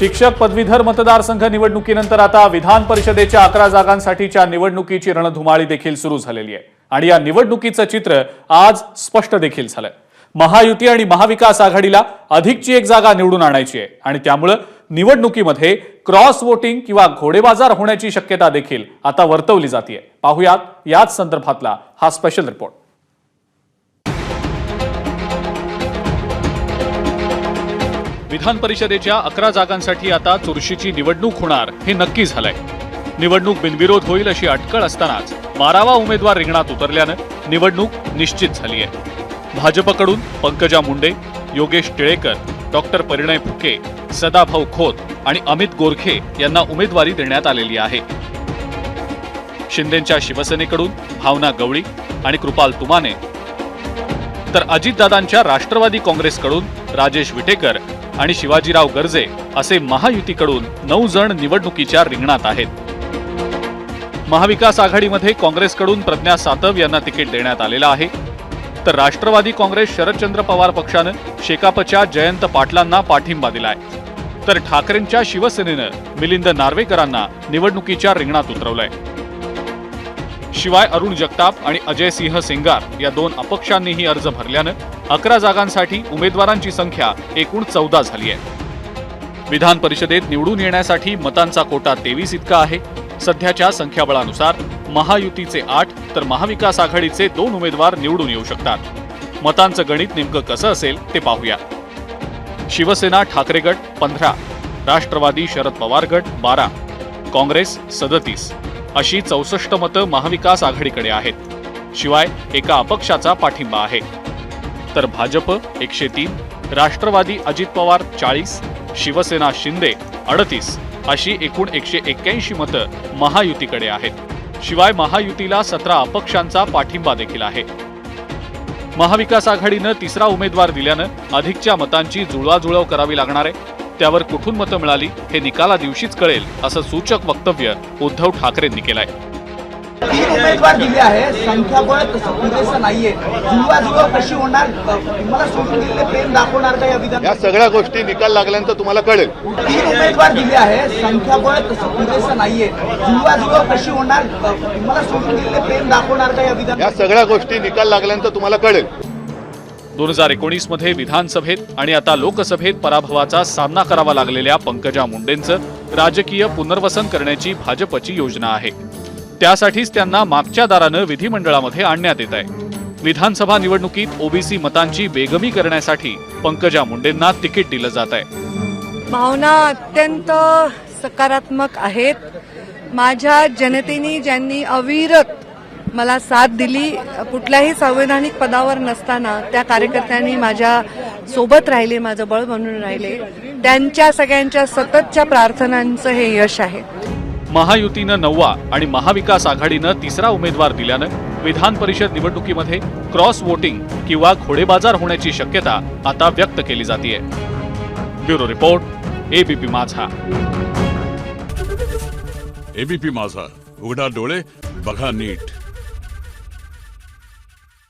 शिक्षक पदवीधर मतदारसंघ निवडणुकीनंतर आता विधान परिषदेच्या अकरा जागांसाठीच्या निवडणुकीची रणधुमाळी देखील सुरू झालेली आहे. आणि या निवडणुकीचं चित्र आज स्पष्ट देखील झालंय. महायुती आणि महाविकास आघाडीला अधिकची एक जागा निवडून आणायची आहे. आणि त्यामुळं निवडणुकीमध्ये क्रॉस वोटिंग किंवा घोडेबाजार होण्याची शक्यता देखील आता वर्तवली जाते पाहुयात याच संदर्भातला हा स्पेशल रिपोर्ट. विधान परिषदेच्या अकरा जागांसाठी आता चुरशीची निवडणूक होणार हे नक्की झालंय. निवडणूक बिनविरोध होईल अशी अटकळ असतानाच बारावा उमेदवार रिंगणात उतरल्यानं निवडणूक निश्चित झाली आहे भाजपकडून पंकजा मुंडे योगेश टिळेकर डॉक्टर परिणय फुके सदाभाऊ खोत आणि अमित गोरखे यांना उमेदवारी देण्यात आलेली आहे. शिंदेच्या शिवसेनेकडून भावना गवळी आणि कृपाल तुमाने. तर अजितदादांच्या राष्ट्रवादी काँग्रेसकडून राजेश विटेकर आणि शिवाजीराव गर्जे असे महायुतीकडून नऊ जण निवडणुकीच्या रिंगणात आहेत. महाविकास आघाडीमध्ये काँग्रेसकडून प्रज्ञा सातव यांना तिकीट देण्यात आलेलं आहे. तर राष्ट्रवादी काँग्रेस शरदचंद्र पवार पक्षानं शेकापच्या जयंत पाटलांना पाठिंबा दिलाय. तर ठाकरेंच्या शिवसेनेनं मिलिंद नार्वेकरांना निवडणुकीच्या रिंगणात उतरवलंय. शिवाय अरुण जगताप आणि अजय सिंह सेंगार या दोन अपक्षांनीही अर्ज भरल्यानं अकरा जागांसाठी उमेदवारांची संख्या एकूण चौदा झाली आहे. विधान परिषदेत निवडून येण्यासाठी मतांचा कोटा तेवीस इतका आहे. सध्याच्या संख्याबळानुसार महायुतीचे आठ तर महाविकास आघाडीचे दोन उमेदवार निवडून येऊ शकतात. मतांचं गणित नेमकं कसं असेल ते पाहूया. शिवसेना ठाकरे गट पंधरा राष्ट्रवादी शरद पवार गट बारा काँग्रेस सदतीस अशी चौसष्ट मतं महाविकास आघाडीकडे आहेत. शिवाय एका अपक्षाचा पाठिंबा आहे. तर भाजप एकशे तीन राष्ट्रवादी अजित पवार चाळीस शिवसेना शिंदे अडतीस अशी एकूण एकशे एक्क्याऐंशी मतं महायुतीकडे आहेत. शिवाय महायुतीला सतरा अपक्षांचा पाठिंबा देखील आहे. महाविकास आघाडीनं तिसरा उमेदवार दिल्यानं अधिकच्या मतांची जुळवाजुळव करावी लागणार आहे. त्यावर कुठून मतं मिळाली हे निकाला दिवशीच कळेल असं सूचक वक्तव्य उद्धव ठाकरेंनी केलंय. तीन उमेदवार दिले आहे संख्याबळ तसं पुरेसं नाहीये. जुळवाजुळव कशी होणार? अ, मला सोडून दिलेले प्रेम दाखवणार का या विधान या सगळ्या गोष्टी निकाल लागल्यानंतर तुम्हाला कळेल. तीन उमेदवार दिले आहे संख्याबळ तसं पुरेसं नाहीये. जुळवाजुळव कशी होणार? अ, मला सोडून दिलेले प्रेम दाखवणार का या विधान या सगळ्या गोष्टी निकाल लागल्यानंतर तुम्हाला कळेल. दोन हजार एकोणीसमध्ये विधानसभेत आणि आता लोकसभेत पराभवाचा सामना करावा लागलेल्या पंकजा मुंडेंचं राजकीय पुनर्वसन करण्याची भाजपची योजना आहे. त्यासाठीच त्यांना मागच्या दारानं विधिमंडळामध्ये आणण्यात येत आहे. विधानसभा निवडणुकीत ओबीसी मतांची बेगमी करण्यासाठी पंकजा मुंडेंना तिकीट दिलं जात आहे. भावना अत्यंत सकारात्मक आहेत. माझ्या जनतेने ज्यांनी अविरत मला साथ दिली कुठल्याही संवैधानिक पदावर नसताना त्या कार्यकर्त्यांनी माझ्या सोबत राहिले माझं बळ म्हणून राहिले. त्यांच्या सगळ्यांच्या सततच्या प्रार्थनांचं हे यश आहे. महायुतीनं नववा आणि महाविकास आघाडीनं तिसरा उमेदवार दिल्यानं विधान परिषद निवडणुकीमध्ये क्रॉस वोटिंग किंवा घोडेबाजार होण्याची शक्यता आता व्यक्त केली जाते bureau report ABP Majha. ABP Majha. उघडा डोळे बघा नीट.